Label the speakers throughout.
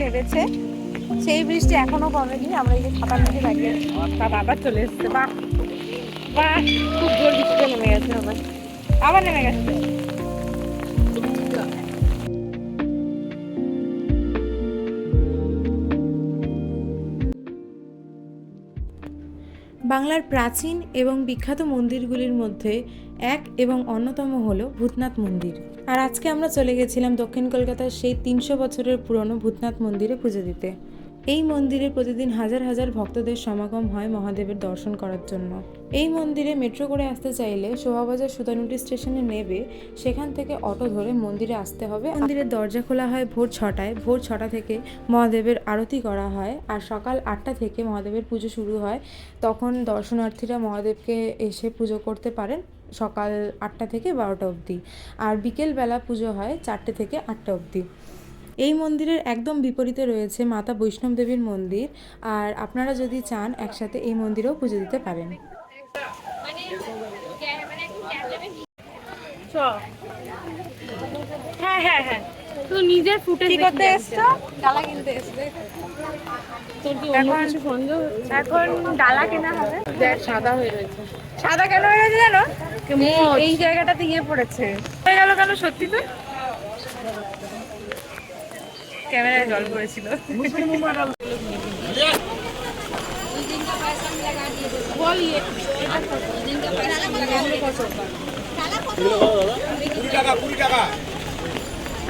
Speaker 1: নেমেছে। সেই বৃষ্টি এখনও কমেনি, আমরা এই যে ছাতার মধ্যে দাঁড়িয়ে আছি। তা আবার চলে এসছে, বাহ। খুব জোর বৃষ্টি নেমে গেছে আবার আবার নেমে গেছে।
Speaker 2: বাংলার প্রাচীন এবং বিখ্যাত মন্দিরগুলির মধ্যে এক এবং অন্যতম হল ভূতনাথ মন্দির। আর আজকে আমরা চলে গেছিলাম দক্ষিণ কলকাতার সেই তিনশো বছরের পুরনো ভূতনাথ মন্দিরে পুজো দিতে। এই মন্দিরে প্রতিদিন হাজার হাজার ভক্তদের সমাগম হয় মহাদেবের দর্শন করার জন্য। এই মন্দিরে মেট্রো করে আসতে চাইলে শোভাবাজার সুতানুটি স্টেশনে নেবে, সেখান থেকে অটো ধরে মন্দিরে আসতে হবে। মন্দিরের দরজা খোলা হয় ভোর ছটায়। ভোর ছটা থেকে মহাদেবের আরতি করা হয় আর সকাল আটটা থেকে মহাদেবের পুজো শুরু হয়। তখন দর্শনার্থীরা মহাদেবকে এসে পুজো করতে পারেন। সকাল আটটা থেকে বারোটা অবধি। আর বিকেলবেলা পুজো হয় চারটে থেকে আটটা অবধি। এই মন্দিরের একদম বিপরীতে রয়েছে মাতা বৈষ্ণব দেবীর মন্দির। আর আপনারা যদি চান একসাথে এই মন্দিরেও পুজো দিতে পারেন।
Speaker 1: হ্যাঁ হ্যাঁ হ্যাঁ।
Speaker 3: তুই নিজের ফুটে
Speaker 1: কি করতে এসছো? ডালা কিনতে এসছে।
Speaker 3: তোর কি অন্য
Speaker 1: এখন- এখন ডালা কেনা হবে।
Speaker 3: সাদা হয়ে রয়েছে।
Speaker 1: সাদা কেন হয়ে গেছে জানো? এই- এই জায়গাটাতে ইয়ে পড়েছে। হয়ে গেল কেন সত্যি তো? ক্যামেরায় জল পড়েছিল।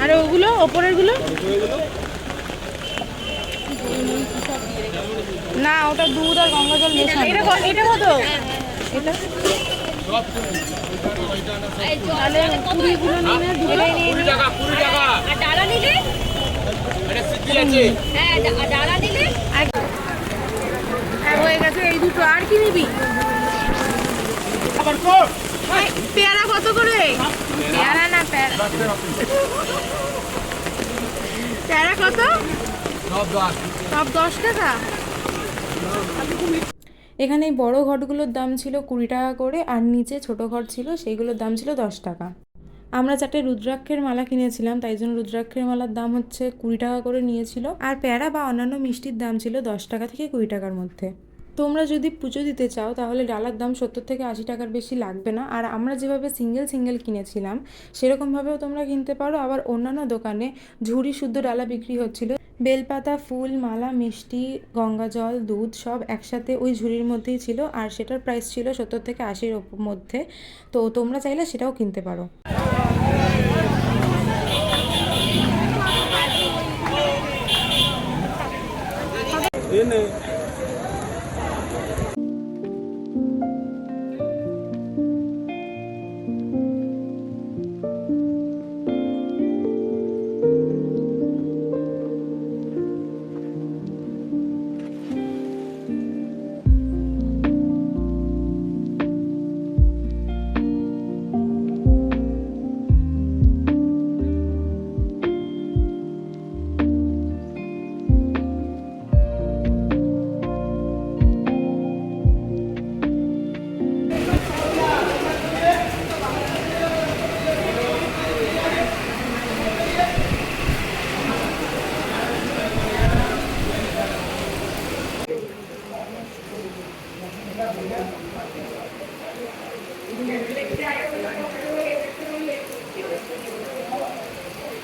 Speaker 3: আর ওগুলো ওপরেরগুলো
Speaker 1: না ওটা দুধ আর গঙ্গা জল মেশানো। এটা এটা কত? এটা?
Speaker 4: হ্যাঁ
Speaker 1: হ্যাঁ, হয়ে গেছে এই দুটো। আর কি নিবি? পেয়ারা কত করে? পেয়ারা না পেয়ারা? পেয়ারা কত?
Speaker 5: সব
Speaker 1: দশ টাকা?
Speaker 2: এখানে বড় ঘটগুলোর দাম ছিল কুড়ি টাকা করে আর নিচে ছোট ঘট ছিল, সেইগুলোর দাম ছিল দশ টাকা। আমরা চারটে রুদ্রাক্ষের মালা কিনেছিলাম, তাই জন্য রুদ্রাক্ষের মালার দাম হচ্ছে কুড়ি টাকা করে নিয়েছিল। আর প্যারা বা অন্যান্য মিষ্টির দাম ছিল দশ টাকা থেকে কুড়ি টাকার মধ্যে। তোমরা যদি পুজো দিতে চাও, তাহলে ডালার দাম সত্তর থেকে আশি টাকার বেশি লাগবে না। আর আমরা যেভাবে সিঙ্গেল সিঙ্গেল কিনেছিলাম, সেরকমভাবেও তোমরা কিনতে পারো। আবার অন্যান্য দোকানে ঝুড়ি শুদ্ধ ডালা বিক্রি হচ্ছিল। বেলপাতা, ফুল, মালা, মিষ্টি, গঙ্গা জল, দুধ সব একসাথে ওই ঝুড়ির মধ্যেই ছিল। আর সেটার প্রাইস ছিল সত্তর থেকে আশির মধ্যে। তো তোমরা চাইলে সেটাও কিনতে পারো।
Speaker 1: এনে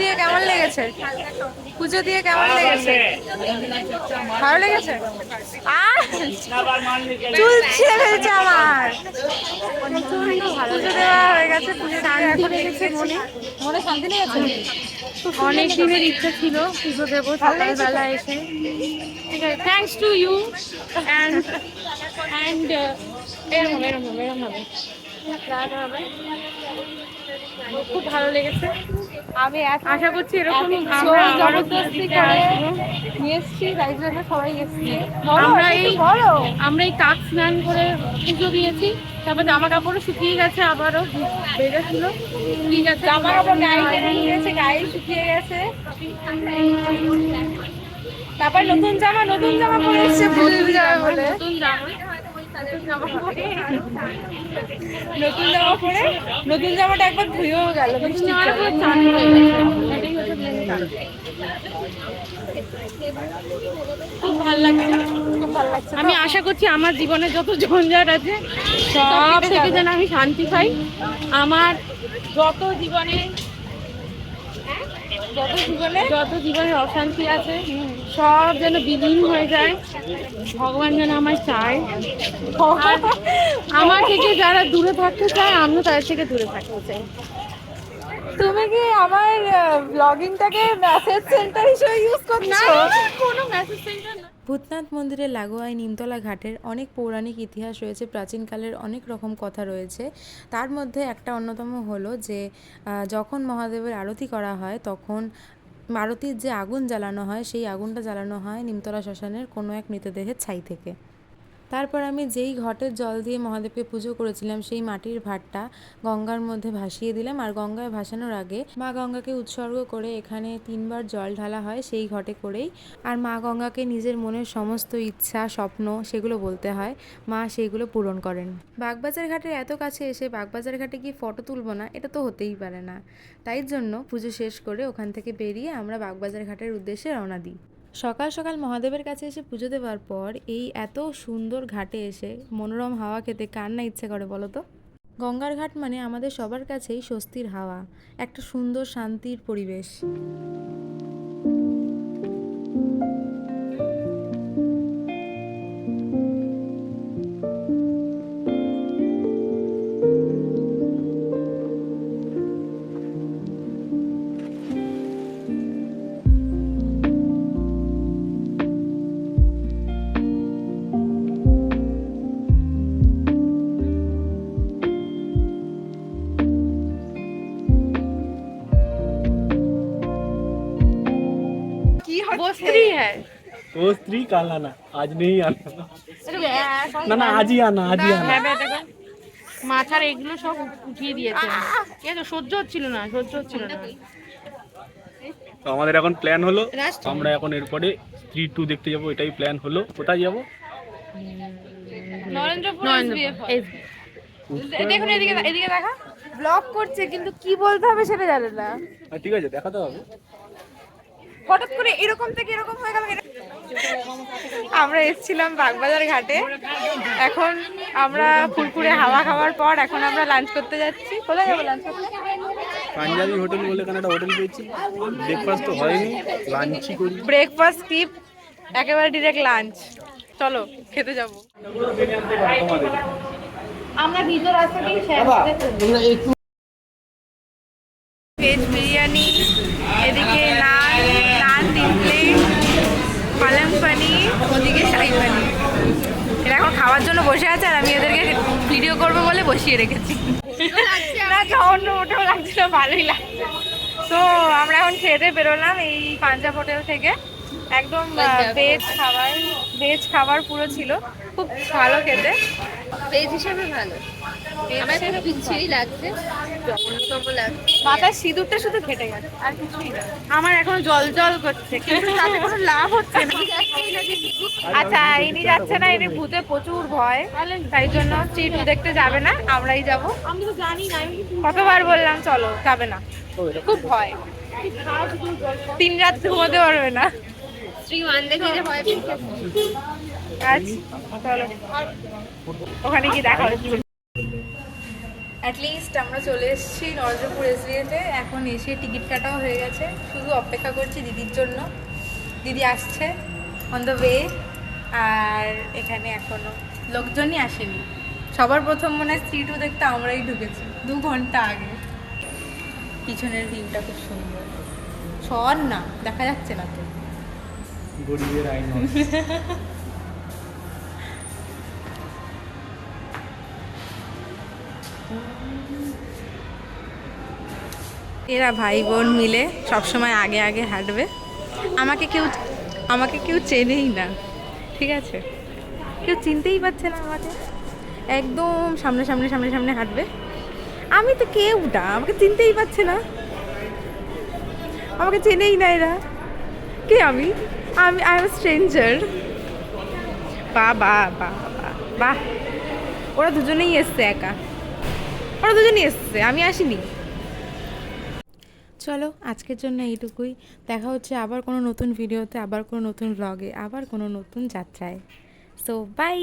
Speaker 1: দিয়ে কেমন লেগেছে? পুজো দিয়ে কেমন লেগেছে? ভালো লেগেছে? চুল ছিঁড়ে ফেলছে আমার। পুজো দেওয়া হয়ে গেছে পুজো লেগেছে মনে। মনে শান্তি লেগেছে?
Speaker 3: অনেক দিনের ইচ্ছা ছিল পুজো দেবো সকালবেলা এসে। ঠিক আছে thanks to you and and এরকম এরকম এরকম হবে হবে। খুব ভালো লেগেছে।
Speaker 1: আমি
Speaker 3: আশা করছি এরকম।
Speaker 1: নিয়ে এসছি তাই জন্য সবাই এসছি।
Speaker 3: আমরা এই আমরা এই কাক স্নান করে পুজো দিয়েছি তারপর জামা কাপড়ও শুকিয়ে গেছে আবারও বেড়েছিল। ঠিক আছে
Speaker 1: জামা কাপড় গায়ে টেনে গায়ে শুকিয়ে গেছে। তারপর নতুন জামা নতুন জামা পরে এসছে
Speaker 3: নতুন জামা।
Speaker 1: নতুন জামা পরে নতুন জামাটা একবার ধুয়েও গেল
Speaker 3: খুব ভালো লাগছে আমি আশা করছি আমার জীবনে যত ঝঞ্ঝাট আছে, সব থেকে যেন আমি শান্তি পাই। আমার যত জীবনে
Speaker 1: যত জীবনে
Speaker 3: যত জীবনে অশান্তি আছে সব যেন বিলীন হয়ে যায়। ভগবান যেন আমায় চায়। আমার থেকে যারা দূরে থাকতে চায় আমিও তাদের থেকে দূরে থাকতে চাই।
Speaker 1: তুমি কি আমার ব্লগিংটাকে মেসেজ সেন্টার হিসেবে ইউজ করছ?
Speaker 3: কোনো মেসেজ সেন্টার না।
Speaker 2: ভূতনাথ মন্দিরের লাগোয়ায় নিমতলা ঘাটের অনেক পৌরাণিক ইতিহাস রয়েছে, প্রাচীনকালের অনেক রকম কথা রয়েছে। তার মধ্যে একটা অন্যতম হলো যে যখন মহাদেবের আরতি করা হয়, তখন আরতির যে আগুন জ্বালানো হয়, সেই আগুনটা জ্বালানো হয় নিমতলা শ্মশানের কোনো এক মৃতদেহের ছাই থেকে। তারপর আমি যেই ঘটের জল দিয়ে মহাদেবকে পুজো করেছিলাম, সেই মাটির ভাতটা গঙ্গার মধ্যে ভাসিয়ে দিলাম। আর গঙ্গায় ভাসানোর আগে মা গঙ্গাকে উৎসর্গ করে এখানে তিনবার জল ঢালা হয় সেই ঘটে করেই। আর মা গঙ্গাকে নিজের মনের সমস্ত ইচ্ছা, স্বপ্ন সেগুলো বলতে হয়। মা সেইগুলো পূরণ করেন। বাগবাজার ঘাটের এত কাছে এসে বাগবাজার ঘাটে গিয়ে ফটো তুলবো না, এটা তো হতেই পারে না। তাই জন্য পুজো শেষ করে ওখান থেকে বেরিয়ে আমরা বাগবাজার ঘাটের উদ্দেশ্যে রওনা দিই। সকাল সকাল মহাদেবের কাছে এসে পুজো দেওয়ার পর এই এত সুন্দর ঘাটে এসে মনোরম হাওয়া খেতে কার না ইচ্ছে করে বলো তো? গঙ্গার ঘাট মানে আমাদের সবার কাছেই স্বস্তির হাওয়া, একটা সুন্দর শান্তির পরিবেশ।
Speaker 1: কি হচ্ছে
Speaker 3: বস্ত্রী হ্যাঁ
Speaker 6: वो स्त्री कल आना आज नहीं आना ना ना आज ही आना आज ही आना
Speaker 3: ভ্যাবে দেখো মাথার এগুলো সব উঠিয়ে দিয়েছে ঠিক আছে সহ্য হচ্ছিল না সহ্য হচ্ছিল না
Speaker 6: তো আমাদের এখন প্ল্যান হলো আমরা এখন এরপরে স্ত্রী টু দেখতে যাবো এটাই প্ল্যান হলো কোথায় যাবো
Speaker 1: নরেন্দ্রপুর
Speaker 3: নরেন্দ্রপুর
Speaker 1: SBF দেখুন এদিকে এদিকে দেখা ব্লগ করছে কিন্তু কি বলতে হবে সেটা জানে না
Speaker 6: হ্যাঁ, ঠিক আছে দেখাতে হবে
Speaker 1: হঠাৎ করে এরকম থেকে এরকম হয়ে গেল আমরা এসেছিলাম বাগবাজার ঘাটে। এখন আমরা ফুরফুরে হাওয়া খাওয়ার পর এখন আমরা লাঞ্চ করতে যাচ্ছি। কোথায় যাব লাঞ্চ করতে?
Speaker 6: পাঞ্জাবি হোটেল বলে এখানে একটা হোটেল পেয়েছি। ব্রেকফাস্ট তো হয়নি লাঞ্চই করি
Speaker 1: ব্রেকফাস্ট স্কিপ একেবারে ডিরেক্ট লাঞ্চ চলো খেতে যাব।
Speaker 3: আমরা ভিতর রাস্তাতেই শেষ।
Speaker 1: ভেজ বিরিয়ানি এদিকে ওদিকে এরা এখন খাওয়ার জন্য বসে আছে আর আমি এদেরকে ভিডিও করব বলে বসিয়ে রেখেছি। না অন্য মোটেও লাগছিল ভালোই লাগছে। তো আমরা এখন খেতে বেরোলাম এই পাঞ্জাব হোটেল থেকে। একদম ভেজ খাবার ভেজ খাবার পুরো ছিল। খুব ভালো খেতে।
Speaker 4: পেজ হিসাবে ভালো। আমার একটু বিচ্ছিরি লাগছে
Speaker 1: মাথায় সিঁদুরটা শুধু ঘেটে গেছে আর কিছুই না। আমার এখন জল জল করছে কিন্তু তাতে কোনো লাভ হচ্ছে না। আচ্ছা ইনি যাচ্ছে না ইনি ভূতে প্রচুর ভয় তাই জন্য স্ট্রিট দেখতে যাবে না আমরাই যাব।
Speaker 3: আমি তো জানি না
Speaker 1: কতবার বললাম চলো যাবে না। খুব ভয়। তিন রাত ঘুমোতে পারবে না।
Speaker 4: শ্রী ওয়ান দেখে ভয় পেয়েছে।
Speaker 1: আচ্ছা চলো। ওখানে কি দেখা হচ্ছে।
Speaker 2: অ্যাটলিস্ট আমরা চলে এসেছি নরেন্দ্রপুর এসবিএতে এখন এসে টিকিট কাটাও হয়ে গেছে। শুধু অপেক্ষা করছি দিদির জন্য। দিদি আসছে অন দ্য ওয়ে আর এখানে এখনও লোকজনই আসেনি। সবার প্রথম মনে হয় স্ত্রী টু দেখতে আমরাই ঢুকেছি দু ঘণ্টা আগে। পিছনের ভিউটা খুব সুন্দর। সর না দেখা যাচ্ছে না তো।
Speaker 6: গরিবের আইন
Speaker 2: এরা ভাই বোন মিলে সবসময় আগে আগে হাঁটবে। আমাকে কেউ আমাকে কেউ চেনেই না, ঠিক আছে? কেউ চিনতেই পারছে না আমাকে। একদম সামনে সামনে সামনে সামনে হাঁটবে। আমি তো কেউটা, আমাকে চিনতেই পারছে না। আমাকে চেনেই না এরা। কে আমি? আমি আই এম স্ট্রেঞ্জার বা বা বা বা ওরা দুজনেই এসছে একা। ওরা দুজনই এসছে, আমি আসিনি।
Speaker 7: চলো, আজকের জন্য এইটুকুই। দেখা হচ্ছে আবার কোনো নতুন ভিডিওতে, আবার কোনো নতুন ব্লগে আবার কোনো নতুন যাত্রায়। So by